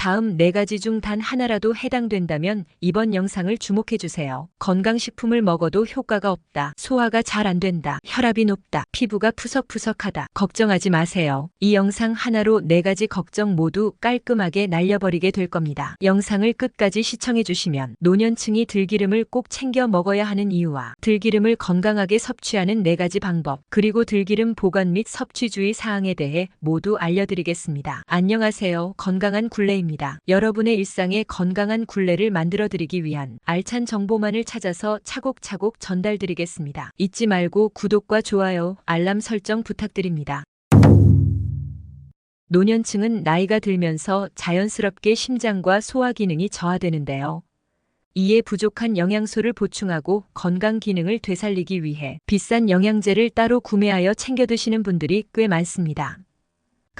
다음 네 가지 중 단 하나라도 해당된다면 이번 영상을 주목해 주세요. 건강식품을 먹어도 효과가 없다. 소화가 잘 안 된다. 혈압이 높다. 피부가 푸석푸석하다. 걱정하지 마세요. 이 영상 하나로 네 가지 걱정 모두 깔끔하게 날려버리게 될 겁니다. 영상을 끝까지 시청해 주시면 노년층이 들기름을 꼭 챙겨 먹어야 하는 이유와 들기름을 건강하게 섭취하는 네 가지 방법, 그리고 들기름 보관 및 섭취 주의 사항에 대해 모두 알려드리겠습니다. 안녕하세요. 건강한 굴레입니다. 여러분의 일상에 건강한 굴레를 만들어 드리기 위한 알찬 정보만을 찾아서 차곡차곡 전달드리겠습니다. 잊지 말고 구독과 좋아요, 알람 설정 부탁드립니다. 노년층은 나이가 들면서 자연스럽게 심장과 소화 기능이 저하되는데요. 이에 부족한 영양소를 보충하고 건강 기능을 되살리기 위해 비싼 영양제를 따로 구매하여 챙겨 드시는 분들이 꽤 많습니다.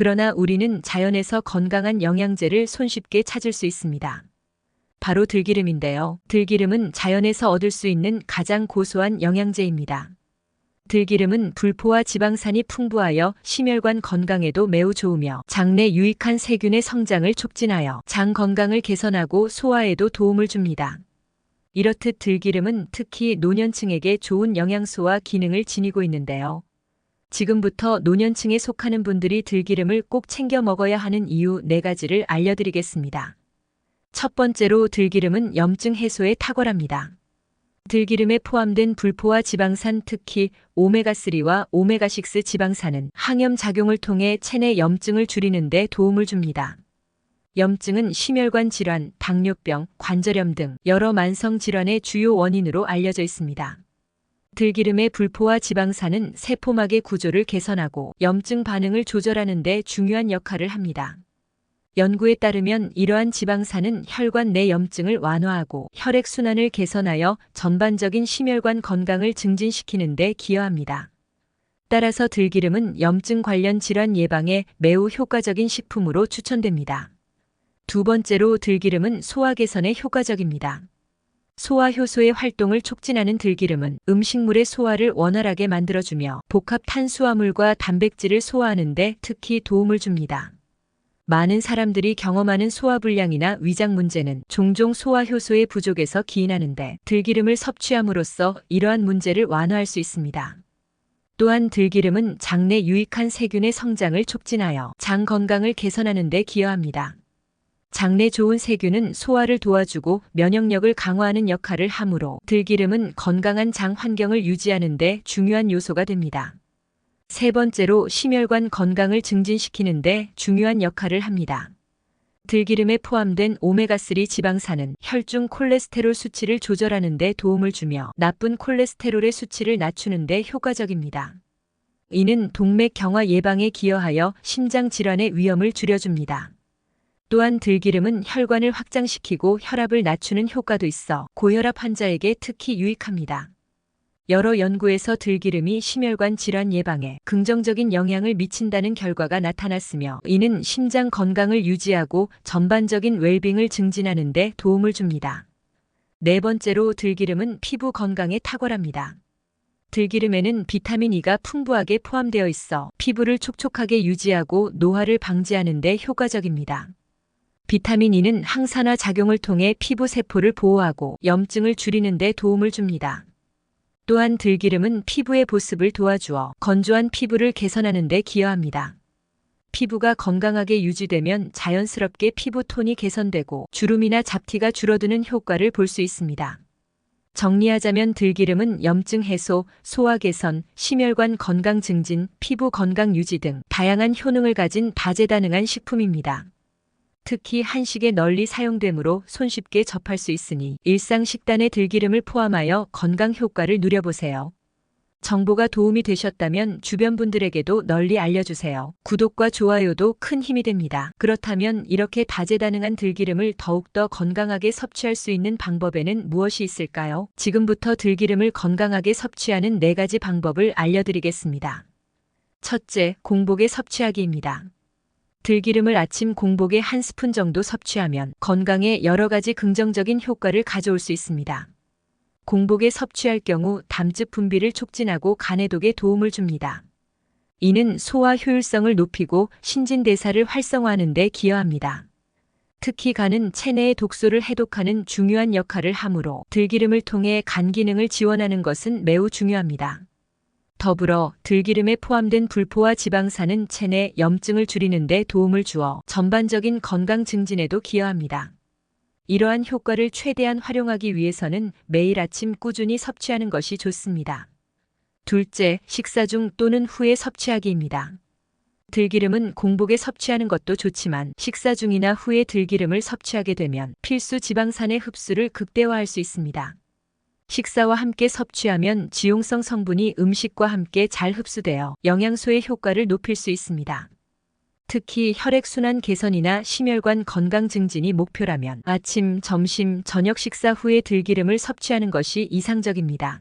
그러나 우리는 자연에서 건강한 영양제를 손쉽게 찾을 수 있습니다. 바로 들기름인데요. 들기름은 자연에서 얻을 수 있는 가장 고소한 영양제입니다. 들기름은 불포와 지방산이 풍부하여 심혈관 건강에도 매우 좋으며 장내 유익한 세균의 성장을 촉진하여 장 건강을 개선하고 소화에도 도움을 줍니다. 이렇듯 들기름은 특히 노년층에게 좋은 영양소와 기능을 지니고 있는데요. 지금부터 노년층에 속하는 분들이 들기름을 꼭 챙겨 먹어야 하는 이유 네 가지를 알려드리겠습니다. 첫 번째로 들기름은 염증 해소에 탁월합니다. 들기름에 포함된 불포화 지방산 특히 오메가3와 오메가6 지방산은 항염 작용을 통해 체내 염증을 줄이는 데 도움을 줍니다. 염증은 심혈관 질환, 당뇨병, 관절염 등 여러 만성 질환의 주요 원인으로 알려져 있습니다. 들기름의 불포화 지방산은 세포막의 구조를 개선하고 염증 반응을 조절하는 데 중요한 역할을 합니다. 연구에 따르면 이러한 지방산은 혈관 내 염증을 완화하고 혈액순환을 개선하여 전반적인 심혈관 건강을 증진시키는 데 기여합니다. 따라서 들기름은 염증 관련 질환 예방에 매우 효과적인 식품으로 추천됩니다. 두 번째로 들기름은 소화 개선에 효과적입니다. 소화 효소의 활동을 촉진하는 들기름은 음식물의 소화를 원활하게 만들어주며 복합 탄수화물과 단백질을 소화하는 데 특히 도움을 줍니다. 많은 사람들이 경험하는 소화불량이나 위장 문제는 종종 소화 효소의 부족에서 기인하는데 들기름을 섭취함으로써 이러한 문제를 완화할 수 있습니다. 또한 들기름은 장내 유익한 세균의 성장을 촉진하여 장 건강을 개선하는 데 기여합니다. 장내 좋은 세균은 소화를 도와주고 면역력을 강화하는 역할을 하므로 들기름은 건강한 장 환경을 유지하는 데 중요한 요소가 됩니다. 세 번째로 심혈관 건강을 증진시키는 데 중요한 역할을 합니다. 들기름에 포함된 오메가3 지방산은 혈중 콜레스테롤 수치를 조절하는 데 도움을 주며 나쁜 콜레스테롤의 수치를 낮추는 데 효과적입니다. 이는 동맥 경화 예방에 기여하여 심장 질환의 위험을 줄여줍니다. 또한 들기름은 혈관을 확장시키고 혈압을 낮추는 효과도 있어 고혈압 환자에게 특히 유익합니다. 여러 연구에서 들기름이 심혈관 질환 예방에 긍정적인 영향을 미친다는 결과가 나타났으며 이는 심장 건강을 유지하고 전반적인 웰빙을 증진하는 데 도움을 줍니다. 네 번째로 들기름은 피부 건강에 탁월합니다. 들기름에는 비타민 E가 풍부하게 포함되어 있어 피부를 촉촉하게 유지하고 노화를 방지하는 데 효과적입니다. 비타민 E는 항산화 작용을 통해 피부 세포를 보호하고 염증을 줄이는 데 도움을 줍니다. 또한 들기름은 피부의 보습을 도와주어 건조한 피부를 개선하는 데 기여합니다. 피부가 건강하게 유지되면 자연스럽게 피부 톤이 개선되고 주름이나 잡티가 줄어드는 효과를 볼 수 있습니다. 정리하자면 들기름은 염증 해소, 소화 개선, 심혈관 건강 증진, 피부 건강 유지 등 다양한 효능을 가진 다재다능한 식품입니다. 특히 한식에 널리 사용되므로 손쉽게 접할 수 있으니 일상 식단에 들기름을 포함하여 건강 효과를 누려보세요. 정보가 도움이 되셨다면 주변 분들에게도 널리 알려주세요. 구독과 좋아요도 큰 힘이 됩니다. 그렇다면 이렇게 다재다능한 들기름을 더욱더 건강하게 섭취할 수 있는 방법에는 무엇이 있을까요? 지금부터 들기름을 건강하게 섭취하는 네 가지 방법을 알려드리겠습니다. 첫째, 공복에 섭취하기입니다. 들기름을 아침 공복에 한 스푼 정도 섭취하면 건강에 여러 가지 긍정적인 효과를 가져올 수 있습니다. 공복에 섭취할 경우 담즙 분비를 촉진하고 간해독에 도움을 줍니다. 이는 소화 효율성을 높이고 신진대사를 활성화하는 데 기여합니다. 특히 간은 체내의 독소를 해독하는 중요한 역할을 하므로 들기름을 통해 간 기능을 지원하는 것은 매우 중요합니다. 더불어 들기름에 포함된 불포와 지방산은 체내 염증을 줄이는 데 도움을 주어 전반적인 건강 증진에도 기여합니다. 이러한 효과를 최대한 활용하기 위해서는 매일 아침 꾸준히 섭취하는 것이 좋습니다. 둘째, 식사 중 또는 후에 섭취하기입니다. 들기름은 공복에 섭취하는 것도 좋지만 식사 중이나 후에 들기름을 섭취하게 되면 필수 지방산의 흡수를 극대화할 수 있습니다. 식사와 함께 섭취하면 지용성 성분이 음식과 함께 잘 흡수되어 영양소의 효과를 높일 수 있습니다. 특히 혈액순환 개선이나 심혈관 건강 증진이 목표라면 아침, 점심, 저녁 식사 후에 들기름을 섭취하는 것이 이상적입니다.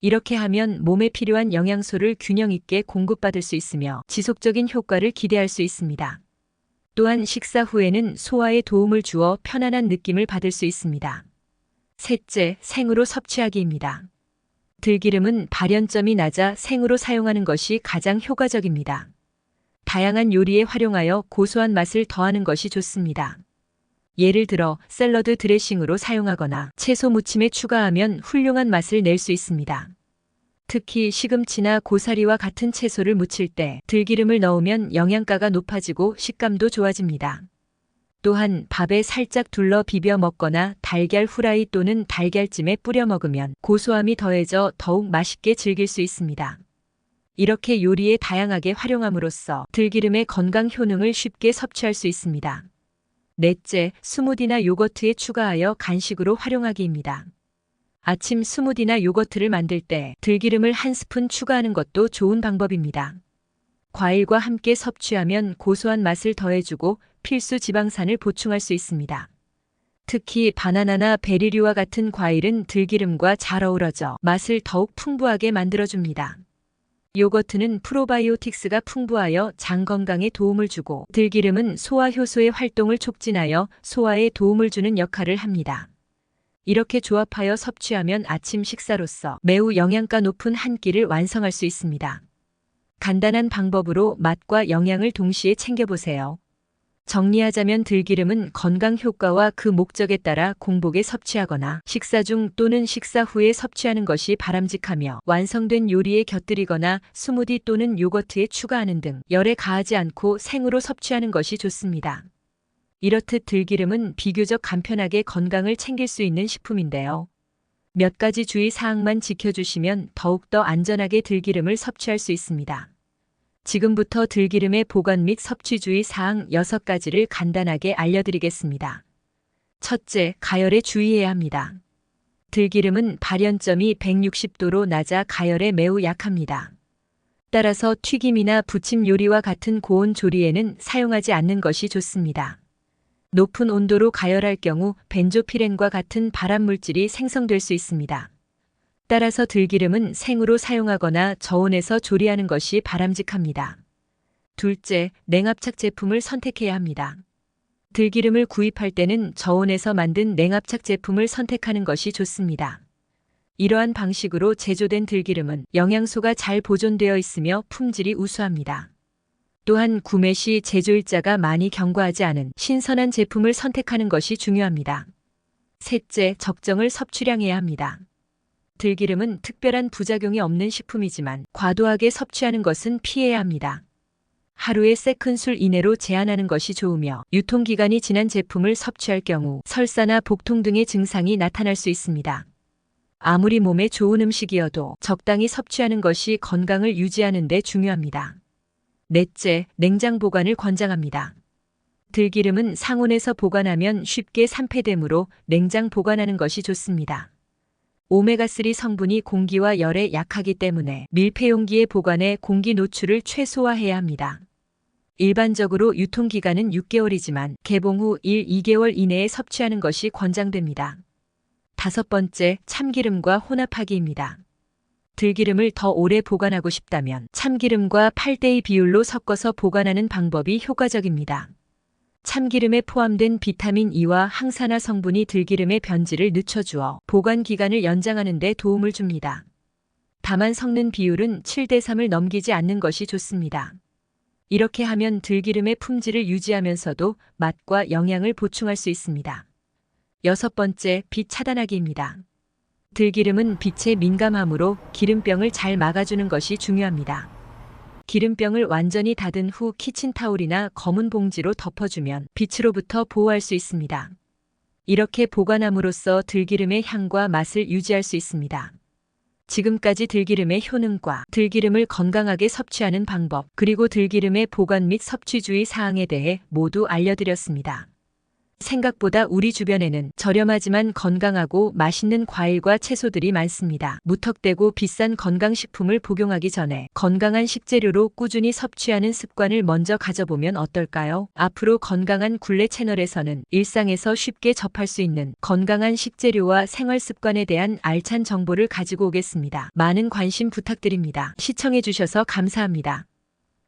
이렇게 하면 몸에 필요한 영양소를 균형 있게 공급받을 수 있으며 지속적인 효과를 기대할 수 있습니다. 또한 식사 후에는 소화에 도움을 주어 편안한 느낌을 받을 수 있습니다. 셋째, 생으로 섭취하기입니다. 들기름은 발연점이 낮아 생으로 사용하는 것이 가장 효과적입니다. 다양한 요리에 활용하여 고소한 맛을 더하는 것이 좋습니다. 예를 들어 샐러드 드레싱으로 사용하거나 채소 무침에 추가하면 훌륭한 맛을 낼 수 있습니다. 특히 시금치나 고사리와 같은 채소를 무칠 때 들기름을 넣으면 영양가가 높아지고 식감도 좋아집니다. 또한 밥에 살짝 둘러 비벼 먹거나 달걀 후라이 또는 달걀찜에 뿌려 먹으면 고소함이 더해져 더욱 맛있게 즐길 수 있습니다. 이렇게 요리에 다양하게 활용함으로써 들기름의 건강 효능을 쉽게 섭취할 수 있습니다. 넷째, 스무디나 요거트에 추가하여 간식으로 활용하기입니다. 아침 스무디나 요거트를 만들 때 들기름을 한 스푼 추가하는 것도 좋은 방법입니다. 과일과 함께 섭취하면 고소한 맛을 더해주고 필수 지방산을 보충할 수 있습니다. 특히 바나나나 베리류와 같은 과일은 들기름과 잘 어우러져 맛을 더욱 풍부하게 만들어줍니다. 요거트는 프로바이오틱스가 풍부하여 장 건강에 도움을 주고 들기름은 소화 효소의 활동을 촉진하여 소화에 도움을 주는 역할을 합니다. 이렇게 조합하여 섭취하면 아침 식사로서 매우 영양가 높은 한 끼를 완성할 수 있습니다. 간단한 방법으로 맛과 영양을 동시에 챙겨보세요. 정리하자면 들기름은 건강 효과와 그 목적에 따라 공복에 섭취하거나 식사 중 또는 식사 후에 섭취하는 것이 바람직하며 완성된 요리에 곁들이거나 스무디 또는 요거트에 추가하는 등 열에 가하지 않고 생으로 섭취하는 것이 좋습니다. 이렇듯 들기름은 비교적 간편하게 건강을 챙길 수 있는 식품인데요. 몇 가지 주의 사항만 지켜주시면 더욱더 안전하게 들기름을 섭취할 수 있습니다. 지금부터 들기름의 보관 및 섭취 주의 사항 6가지를 간단하게 알려드리겠습니다. 첫째, 가열에 주의해야 합니다. 들기름은 발연점이 160도로 낮아 가열에 매우 약합니다. 따라서 튀김이나 부침 요리와 같은 고온 조리에는 사용하지 않는 것이 좋습니다. 높은 온도로 가열할 경우 벤조피렌과 같은 발암물질이 생성될 수 있습니다. 따라서 들기름은 생으로 사용하거나 저온에서 조리하는 것이 바람직합니다. 둘째, 냉압착 제품을 선택해야 합니다. 들기름을 구입할 때는 저온에서 만든 냉압착 제품을 선택하는 것이 좋습니다. 이러한 방식으로 제조된 들기름은 영양소가 잘 보존되어 있으며 품질이 우수합니다. 또한 구매 시 제조일자가 많이 경과하지 않은 신선한 제품을 선택하는 것이 중요합니다. 셋째, 적정을 섭취량해야 합니다. 들기름은 특별한 부작용이 없는 식품이지만 과도하게 섭취하는 것은 피해야 합니다. 하루에 세 큰술 이내로 제한하는 것이 좋으며 유통기간이 지난 제품을 섭취할 경우 설사나 복통 등의 증상이 나타날 수 있습니다. 아무리 몸에 좋은 음식이어도 적당히 섭취하는 것이 건강을 유지하는 데 중요합니다. 넷째, 냉장 보관을 권장합니다. 들기름은 상온에서 보관하면 쉽게 산패되므로 냉장 보관하는 것이 좋습니다. 오메가3 성분이 공기와 열에 약하기 때문에 밀폐용기에 보관해 공기 노출을 최소화해야 합니다. 일반적으로 유통기간은 6개월이지만 개봉 후 1, 2개월 이내에 섭취하는 것이 권장됩니다. 다섯 번째, 참기름과 혼합하기입니다. 들기름을 더 오래 보관하고 싶다면 참기름과 8대2 비율로 섞어서 보관하는 방법이 효과적입니다. 참기름에 포함된 비타민 E와 항산화 성분이 들기름의 변질을 늦춰주어 보관 기간을 연장하는 데 도움을 줍니다. 다만 섞는 비율은 7대 3을 넘기지 않는 것이 좋습니다. 이렇게 하면 들기름의 품질을 유지하면서도 맛과 영양을 보충할 수 있습니다. 여섯 번째, 빛 차단하기입니다. 들기름은 빛에 민감하므로 기름병을 잘 막아주는 것이 중요합니다. 기름병을 완전히 닫은 후 키친타올이나 검은 봉지로 덮어주면 빛으로부터 보호할 수 있습니다. 이렇게 보관함으로써 들기름의 향과 맛을 유지할 수 있습니다. 지금까지 들기름의 효능과 들기름을 건강하게 섭취하는 방법, 그리고 들기름의 보관 및 섭취 주의 사항에 대해 모두 알려드렸습니다. 생각보다 우리 주변에는 저렴하지만 건강하고 맛있는 과일과 채소들이 많습니다. 무턱대고 비싼 건강식품을 복용하기 전에 건강한 식재료로 꾸준히 섭취하는 습관을 먼저 가져보면 어떨까요? 앞으로 건강한 굴레 채널에서는 일상에서 쉽게 접할 수 있는 건강한 식재료와 생활 습관에 대한 알찬 정보를 가지고 오겠습니다. 많은 관심 부탁드립니다. 시청해주셔서 감사합니다.